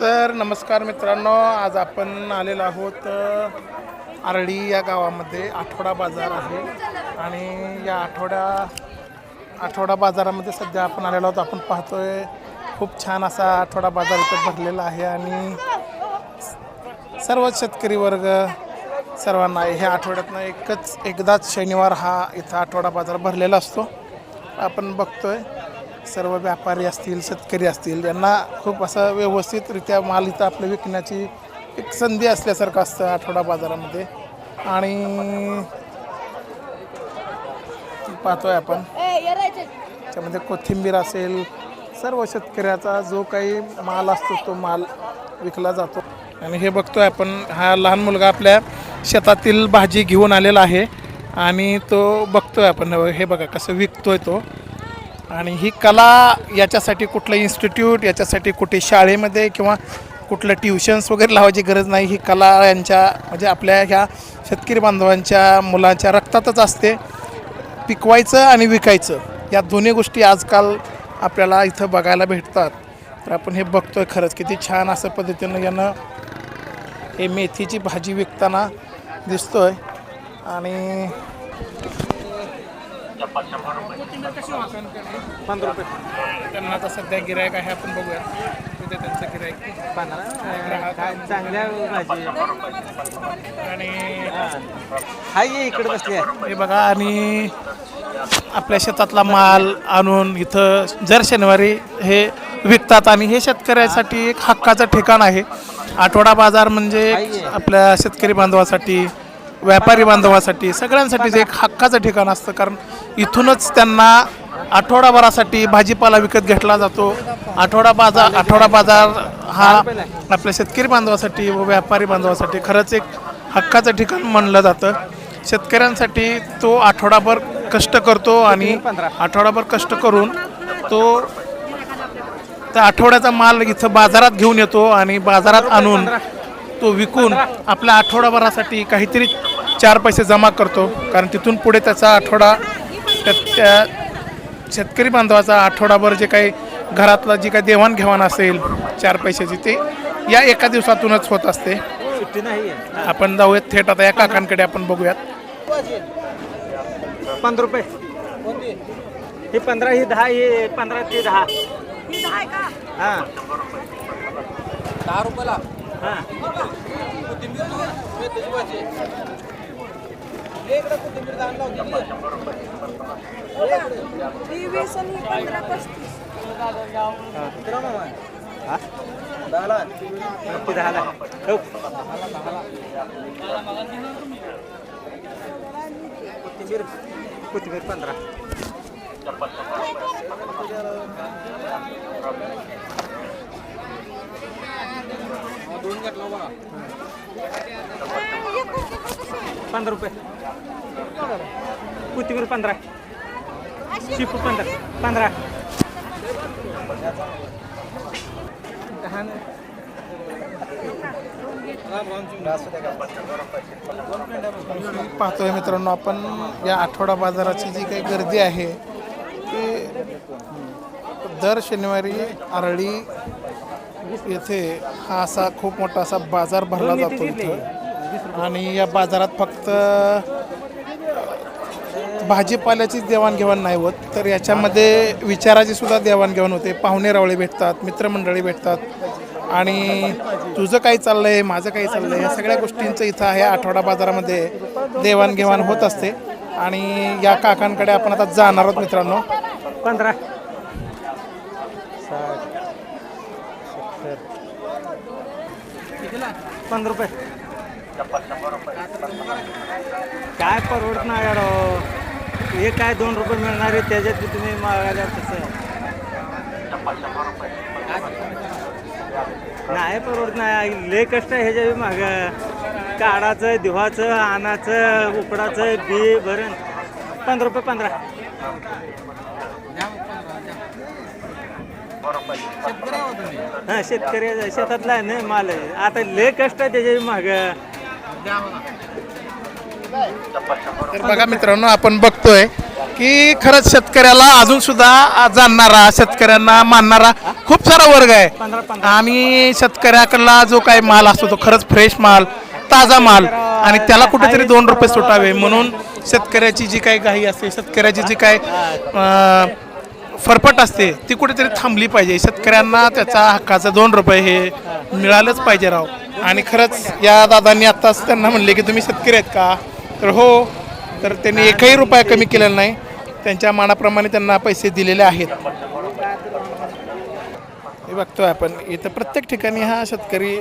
तर नमस्कार मित्रांनो आज आपण आलेलो आहोत आरडी या गावामध्ये आठवडा बाजार आहे. आणि या आठवड्या आठवडा बाजारामध्ये सध्या आपण आलेलो आहोत. आपण पाहतोय खूप छान असा आठवडा बाजार इथं भरलेला आहे. आणि सर्वच शेतकरी वर्ग सर्वांना ह्या आठवड्यातनं एकच एकदाच शनिवार हा इथं आठवडा बाजार भरलेला असतो. आपण बघतोय. सर्व व्यापारी असतील शेतकरी असतील यांना खूप असं व्यवस्थितरित्या माल इथं आपलं विकण्याची एक संधी असल्यासारखं असतं आठवडा बाजारामध्ये. आणि पाहतोय आपण. त्यामध्ये कोथिंबीर असेल सर्व शेतकऱ्याचा जो काही माल असतो तो माल विकला जातो. आणि हे बघतोय आपण हा लहान मुलगा आपल्या शेतातील भाजी घेऊन आलेला आहे. आणि तो बघतोय आपण हे बघा कसं विकतोय तो. आणि ही कला याच्यासाठी कुठलं इन्स्टिट्यूट याच्यासाठी कुठे शाळेमध्ये किंवा कुठलं ट्युशन्स वगैरे लावायची गरज नाही. ही कला यांच्या म्हणजे आपल्या ह्या शेतकरी बांधवांच्या मुलांच्या रक्तातच असते. पिकवायचं आणि विकायचं या दोन्ही गोष्टी आजकाल आपल्याला इथं बघायला भेटतात. तर आपण हे बघतो आहे खरंच किती छान असं पद्धतीनं यानं हे मेथीची भाजी विकताना दिसतो आहे आणि पंधरा रुपये. त्यांना आता सध्या गिरायक आहे आपण बघूया. उद्या त्यांचं गिरायक पंधरा चांगल्या आणि हाय इकडे बसली आहे. हे बघा आणि आपल्या शेतातला माल आणून इथं जर शनिवारी हे विकतात आणि हे शेतकऱ्यासाठी एक हक्काचं ठिकाण आहे. आठवडा बाजार म्हणजे आपल्या शेतकरी बांधवासाठी व्यापारी बांधवासाठी सगळ्यांसाठी एक हक्काचं ठिकाण असतं. कारण इथूनच त्यांना आठवडाभरासाठी भाजीपाला विकत घेतला जातो. आठवडा बाजार आठवडा बाजार हा आपल्या शेतकरी बांधवासाठी व व्यापारी बांधवासाठी खरंच एक हक्काचं ठिकाण म्हणलं जातं. शेतकऱ्यांसाठी तो आठवडाभर कष्ट करतो आणि आठवडाभर कष्ट करून तो त्या आठवड्याचा माल इथं बाजारात घेऊन येतो आणि बाजारात आणून तो विकून आपल्या आठवडाभरासाठी काहीतरी चार पैसे जमा करतो. कारण तिथून पुढे त्याचा आठवडा त्या त्या शेतकरी बांधवाचा आठवडाभर जे काही घरातलं जी काही देवाणघेवाण असेल चार पैशाची ते या एका दिवसातूनच होत असते. आपण जाऊयात थेट आता या काकांकडे आपण बघूयात. पंधरा रुपये. ही पंधरा ही दहा ही पंधरा ते दहा. हां. दहा रुपयाला? हां इकडे कोथिंबीर दाम लावते वीस आणि पंधरा पस्तीस हां दहाला ते दहाला हो कोथिंबीर कोथिंबीर पंधरा दोन घेतला बघा पंधरा रुपये. कोथिंबीर पंधरा. शिपू पंधरा. पंधरा. पाहतोय मित्रांनो आपण या आठवडा बाजाराची जी काही गर्दी आहे ती दर शनिवारी आरळी येथे हा असा खूप मोठा असा बाजार भरला जातो इथं. आणि या बाजारात फक्त भाजीपाल्याचीच देवाणघेवाण नाही होत. तर याच्यामध्ये विचाराची सुद्धा देवाणघेवाण होते. पाहुणे रावळे भेटतात मित्रमंडळी भेटतात. आणि तुझं काय चाललं आहे माझं काही चाललं आहे या सगळ्या गोष्टींचं इथं ह्या आठवडा बाजारामध्ये देवाणघेवाण होत असते. आणि या काकांकडे आपण आता जाणार आहोत मित्रांनो. पंधरा. पंधरा रुपये. काय परवडत नाही यार हो. हे काय दोन रुपये मिळणार आहे त्याच्यात बी तुम्ही मागायला तसं. नाही परवडत नाही लय कष्ट आहे ह्याच्या बी माग. काढाचं दिवाचं आणाचं उकडाचं बी भरण. पंधरा रुपये पंधरा. हा शेतकरी शेतातला आहे ना माल. आता लय कष्ट आहे त्याच्या माग. तर बघा मित्रांनो आपण बघतोय की खरंच शेतकऱ्याला अजून सुद्धा जाणणारा शेतकऱ्यांना मानणारा खूप सारा वर्ग आहे. आम्ही शेतकऱ्याकडला जो काही माल असतो तो खरंच फ्रेश माल ताजा माल आणि त्याला कुठेतरी दोन रुपये सुटावे. म्हणून शेतकऱ्याची जी काही घाई असते शेतकऱ्याची जी काय फरफट असते ती कुठेतरी थांबली पाहिजे. शेतकऱ्यांना त्याचा हक्काचं दोन रुपये हे मिळालंच पाहिजे राव. आणि खरंच या दादांनी आत्ताच त्यांना म्हणले की तुम्ही शेतकरी आहेत का? तर हो तर त्यांनी एकही रुपया कमी केलेला नाही. त्यांच्या मानाप्रमाणे त्यांना पैसे दिलेले आहेत. हे बघतोय आपण. इथं प्रत्येक ठिकाणी हा शेतकरी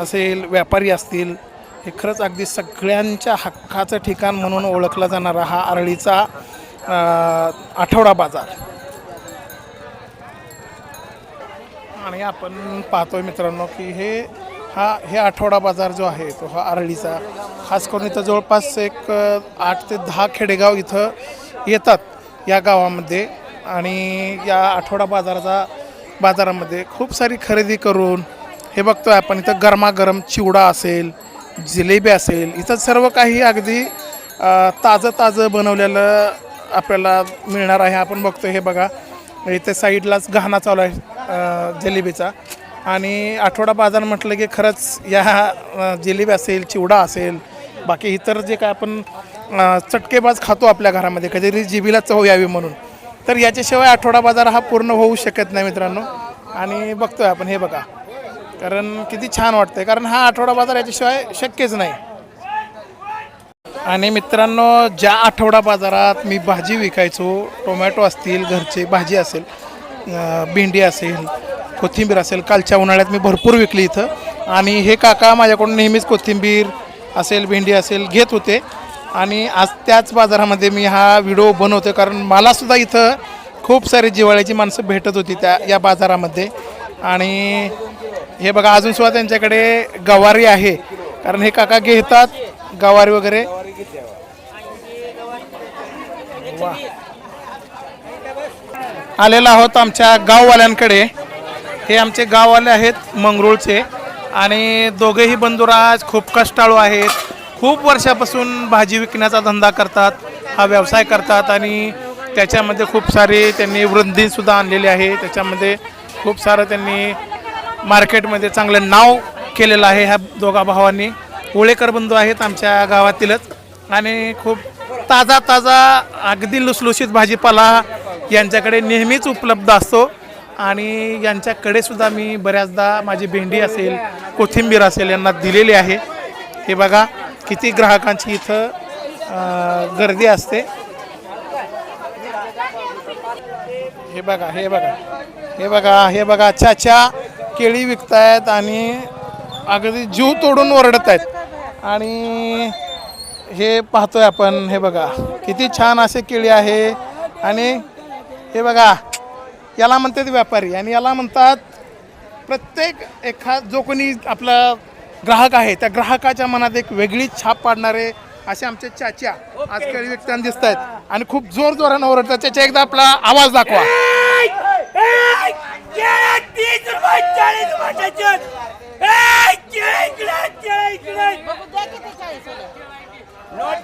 असेल व्यापारी असतील हे खरंच अगदी सगळ्यांच्या हक्काचं ठिकाण म्हणून ओळखला जाणारा हा आरळीचा आठवडा बाजार. आणि आपण पाहतोय मित्रांनो की हे हा हे आठवडा बाजार जो आहे तो हा आरळीचा. खास करून इथं जवळपास एक आठ ते दहा खेडेगाव इथं येतात या गावामध्ये. आणि या आठवडा बाजाराचा बाजारामध्ये खूप सारी खरेदी करून हे बघतोय आपण इथं गरमागरम चिवडा असेल जिलेबी असेल इथं सर्व काही अगदी ताजं ताजं बनवलेलं आपल्याला मिळणार आहे. आपण बघतोय हे बघा. इथे साईडलाच घाणा चालू आहे जिलेबीचा. आणि आठवडा बाजार म्हटलं की खरंच या जिलेबी असेल चिवडा असेल बाकी इतर जे काय आपण चटकेबाज खातो आपल्या घरामध्ये कधीतरी जिबीला चव यावी म्हणून. तर याच्याशिवाय आठवडा बाजार हा पूर्ण होऊ शकत नाही मित्रांनो. आणि बघतोय आपण हे बघा. कारण किती छान वाटतंय. कारण हा आठवडा बाजार याच्याशिवाय शक्यच नाही. आणि मित्रांनो ज्या आठवडा बाजारात मी भाजी विकायचो टोमॅटो असतील घरचे भाजी असेल भेंडी असेल कोथिंबीर असेल कालच्या उन्हाळ्यात मी भरपूर विकली इथं. आणि हे काका माझ्याकडून नेहमीच कोथिंबीर असेल भेंडी असेल घेत होते. आणि आज त्याच बाजारामध्ये मी हा व्हिडिओ बनवतो कारण मलासुद्धा इथं खूप सारी जिवाळ्याची माणसं भेटत होती त्या या बाजारामध्ये. आणि हे बघा अजूनसुद्धा त्यांच्याकडे गवारी आहे. कारण हे काका घेतात गवारी वगैरे. आलेला आहोत आमच्या गाववाल्यांकडे. हे आमचे गाववाले आहेत मंगरूळचे. आणि दोघेही बंधुराज खूप कष्टाळू आहेत. खूप वर्षापासून भाजी विकण्याचा धंदा करतात हा व्यवसाय करतात आणि त्याच्यामध्ये खूप सारे त्यांनी वृद्धीसुद्धा आणलेली आहे. त्याच्यामध्ये खूप सारं त्यांनी मार्केटमध्ये चांगलं नाव केलेलं आहे ह्या दोघा भावांनी ओळेकर बंधू आहेत आमच्या गावातीलच. आणि खूप ताजा ताजा अगदी लुसलुशीत भाजीपाला यांच्याकडे नेहमीच उपलब्ध असतो. आणि यांच्याकडे सुद्धा मी बऱ्याचदा माझी भेंडी असेल कोथिंबीर असेल यांना दिलेली आहे. हे बघा किती ग्राहकांची इथं गर्दी असते. हे बघा हे बघा हे बघा हे बघा चाचा केळी विकतायत आणि अगदी जीव तोडून ओरडत आहेत आणि हे पाहतोय आपण हे बघा किती छान असे केळी आहे. आणि हे बघा याला म्हणतात व्यापारी. आणि याला म्हणतात प्रत्येक एखाद जो कोणी आपला ग्राहक आहे त्या ग्राहकाच्या मनात एक वेगळीच छाप पाडणारे असे आमचे चाच्या आज केळी विकताना दिसत आहेत. आणि खूप जोर जोरानं ओरडतात. त्याच्या एकदा आपला आवाज दाखवा.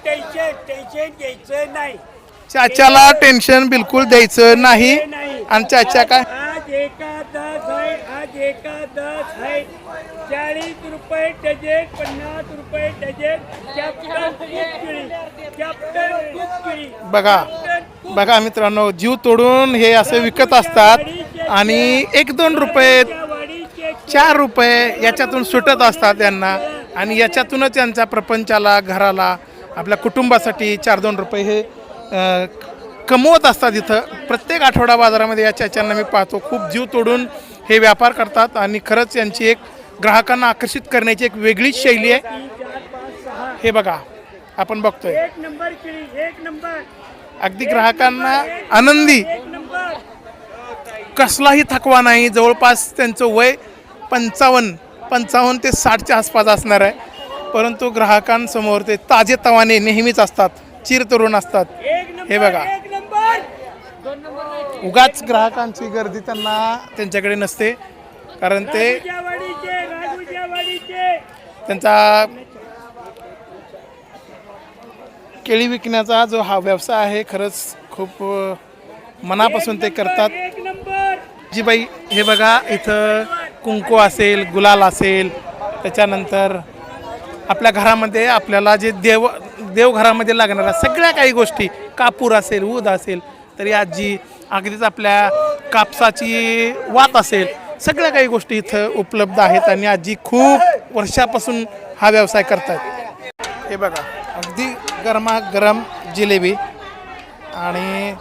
टेन्शन टेन्शन घ्यायचं नाही. चाच्याला टेन्शन बिलकुल द्यायचं नाही. आणि चाच्या काय? आज आहे आज आहे. चाळीस रुपये डझन पन्नास रुपये डझन. कॅप्टन बघा बघा मित्रांनो जीव तोडून हे असे विकत असतात आणि एक दोन रुपये चार रुपये याच्यातून सुटत असतात यांना. आणि याच्यातूनच यांच्या प्रपंचाला घराला आपल्या कुटुंबासाठी चार दोन रुपये हे कमवत असतात इथं. प्रत्येक आठवडा बाजारामध्ये या चाच्यांना मी पाहतो खूप जीव तोडून हे व्यापार करतात आणि खरंच यांची एक ग्राहकांना आकर्षित करण्याची एक वेगळीच शैली आहे. हे बघा आपण बघतोय. अगदी ग्राहकांना आनंदी. कसलाही थकवा नाही जवळपास त्यांचं वय पंचावन्न पंचावन्न ते साठच्या आसपास असणार आहे. परंतु ग्राहकांसमोर ते ताजे तवाने नेहमीच असतात. चिरतरुण असतात. हे बघा. उगाच ग्राहकांची गर्दी त्यांना त्यांच्याकडे नसते. कारण ते त्यांचा केळी विकण्याचा जो हा व्यवसाय आहे खरंच खूप मनापासून ते करतात. जी बाई हे बघा इथं कुंकू असेल गुलाल असेल त्याच्यानंतर आपल्या घरामध्ये आपल्याला जे देव देवघरामध्ये लागणाऱ्या सगळ्या काही गोष्टी कापूर असेल ऊद असेल तरी आजी अगदीच आपल्या कापसाची वात असेल सगळ्या काही गोष्टी इथं उपलब्ध आहेत आणि आजी खूप वर्षापासून हा व्यवसाय करतात हे बघा अगदी गरमागरम जिलेबी आणि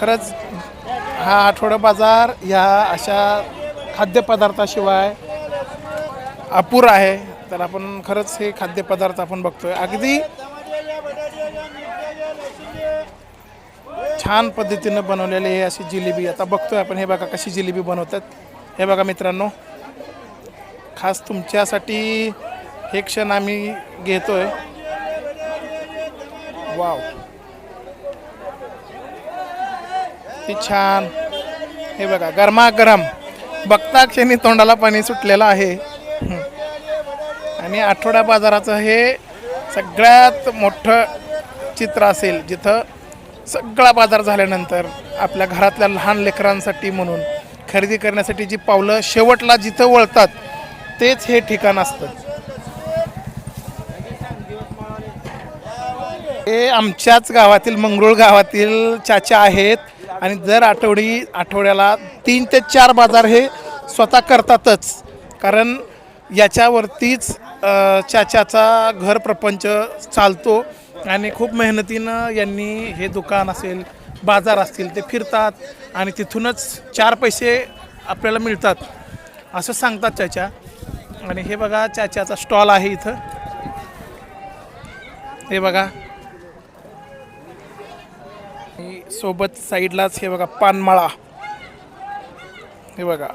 खरंच हा आठवडा बाजार ह्या अशा खाद्यपदार्थाशिवाय अपुरा आहे. तर आपण खरंच हे खाद्यपदार्थ आपण बघतोय. अगदी छान पद्धतीनं बनवलेली हे अशी जिलेबी. आता बघतोय आपण हे बघा कशी जिलेबी बनवतात. हे बघा मित्रांनो खास तुमच्यासाठी हे क्षण आम्ही घेतोय. वाव. ती छान. हे बघा गरमागरम. बघता क्षणी तोंडाला पाणी सुटलेलं आहे. आणि आठवडा बाजाराचं हे सगळ्यात मोठं चित्र असेल जिथं सगळा बाजार झाल्यानंतर आपल्या घरातल्या लहान लेकरांसाठी म्हणून खरेदी करण्यासाठी जी पावलं शेवटला जिथं वळतात तेच हे ठिकाण असतं. हे आमच्याच गावातील मंगरुळ गावातील चाचा आहेत आणि दर आठवडी आठवड्याला तीन ते चार बाजार हे स्वतः करतातच. कारण याच्यावरतीच चाचाचा घर प्रपंच चालतो आणि खूप मेहनतीनं यांनी हे दुकान असेल बाजार असतील ते फिरतात आणि तिथूनच चार पैसे आपल्याला मिळतात असं सांगतात चाचा. आणि हे बघा चाच्याचा स्टॉल आहे इथं. हे बघा. सोबत साईडलाच हे बघा पानमाळा. हे बघा.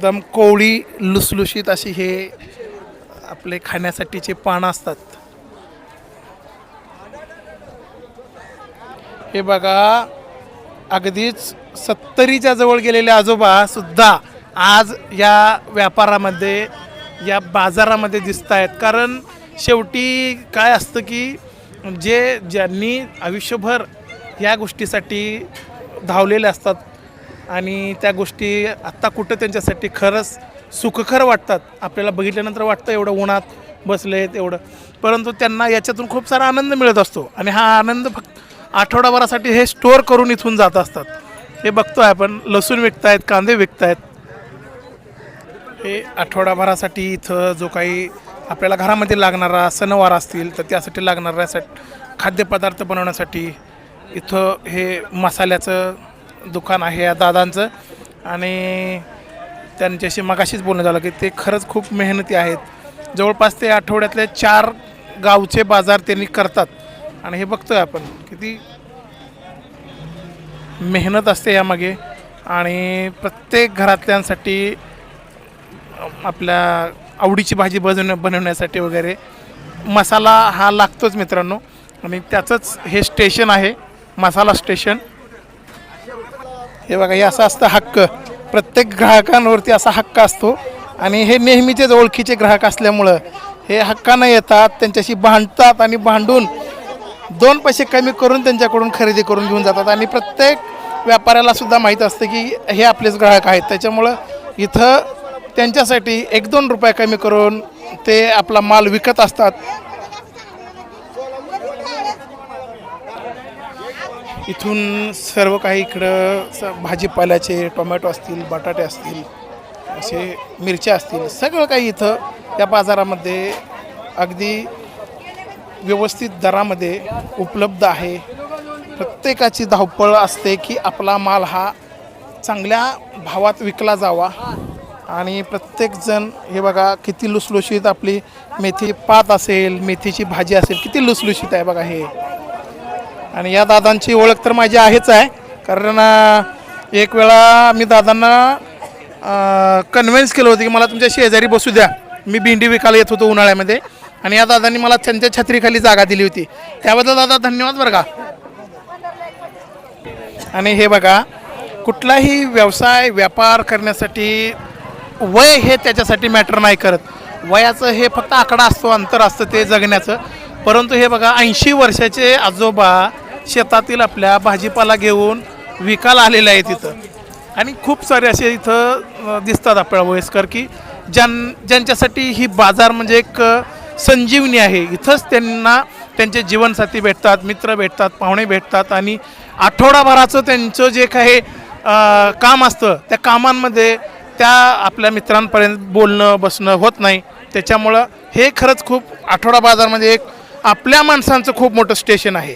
एकदम कोवळी लुसलुशीत अशी हे आपले खाण्यासाठीचे पानं असतात. हे बघा अगदीच सत्तरीच्या जवळ गेलेले आजोबा सुद्धा आज या व्यापारामध्ये या बाजारामध्ये दिसत आहेत कारण शेवटी काय असतं की जे ज्यांनी आयुष्यभर या गोष्टीसाठी धावलेले असतात आणि त्या गोष्टी आत्ता कुठं त्यांच्यासाठी खरंच सुखकर वाटतात. आपल्याला बघितल्यानंतर वाटतं एवढं उन्हात बसले एवढं. परंतु त्यांना याच्यातून खूप सारा आनंद मिळत असतो. आणि हा आनंद फक्त आठवडाभरासाठी हे स्टोअर करून इथून जात असतात. हे बघतो आहे आपण. लसूण विकतायत कांदे विकतायत. हे आठवडाभरासाठी इथं जो काही आपल्याला घरामध्ये लागणारा सणवार असतील तर त्यासाठी लागणाऱ्या खाद्यपदार्थ बनवण्यासाठी इथं हे मसाल्याचं दुकान आहे या दादांचं. आणि त्यांच्याशी मगाशीच बोलणं झालं की ते खरंच खूप मेहनती आहेत. जवळपास ते आठवड्यातले चार गावचे बाजार त्यांनी करतात. आणि हे बघतोय आपण किती मेहनत असते यामागे. आणि प्रत्येक घरातल्यांसाठी आपल्या आवडीची भाजी बनवण्या बनवण्यासाठी वगैरे मसाला हा लागतोच मित्रांनो. आणि त्याचंच हे स्टेशन आहे मसाला स्टेशन. हे बघा हे असं असतं हक्क. प्रत्येक ग्राहकांवरती असा हक्क असतो. आणि हे नेहमीचेच ओळखीचे ग्राहक असल्यामुळं हे हक्कानं येतात त्यांच्याशी भांडतात आणि भांडून दोन पैसे कमी करून त्यांच्याकडून खरेदी करून घेऊन जातात. आणि प्रत्येक व्यापाऱ्याला सुद्धा माहीत असतं की हे आपलेच ग्राहक आहेत. त्याच्यामुळं इथं त्यांच्यासाठी एक दोन रुपये कमी करून ते आपला माल विकत असतात. इथून सर्व काही इकडं स भाजीपाल्याचे टोमॅटो असतील बटाटे असतील असे मिरच्या असतील सगळं काही इथं या बाजारामध्ये अगदी व्यवस्थित दरामध्ये उपलब्ध आहे. प्रत्येकाची धावपळ असते की आपला माल हा चांगल्या भावात विकला जावा. आणि प्रत्येकजण हे बघा किती लुसलुशीत आपली मेथी पात असेल मेथीची भाजी असेल किती लुसलुशीत आहे बघा हे. आणि या दादांची ओळख तर माझी आहेच आहे. कारण एक वेळा मी दादांना कन्व्हिन्स केलं होतं की मला तुमच्या शेजारी बसू द्या. मी भेंडी विकायला येत होतो उन्हाळ्यामध्ये. आणि या दादांनी मला त्यांच्या छत्रीखाली जागा दिली होती. त्याबद्दल दादा धन्यवाद बरं का? आणि हे बघा कुठलाही व्यवसाय व्यापार करण्यासाठी वय हे त्याच्यासाठी मॅटर नाही करत. वयाचं हे फक्त आकडा असतो अंतर असतं ते जगण्याचं. परंतु हे बघा ऐंशी वर्षाचे आजोबा शेतातील आपल्या भाजीपाला घेऊन विकायला आलेले आहेत इथं आणि खूप सारे असे इथं दिसतात आपल्या वयस्कर की ज्यां ज्यांच्यासाठी ही बाजार म्हणजे एक संजीवनी आहे. इथंच त्यांना त्यांचे जीवनसाथी भेटतात मित्र भेटतात पाहुणे भेटतात आणि आठवडाभराचं त्यांचं जे काही काम असतं त्या कामांमध्ये त्या आपल्या मित्रांपर्यंत बोलणं बसणं होत नाही. त्याच्यामुळं हे खरंच खूप आठवडा बाजारमध्ये म्हणजे एक आपल्या माणसांचं खूप मोठं स्टेशन आहे.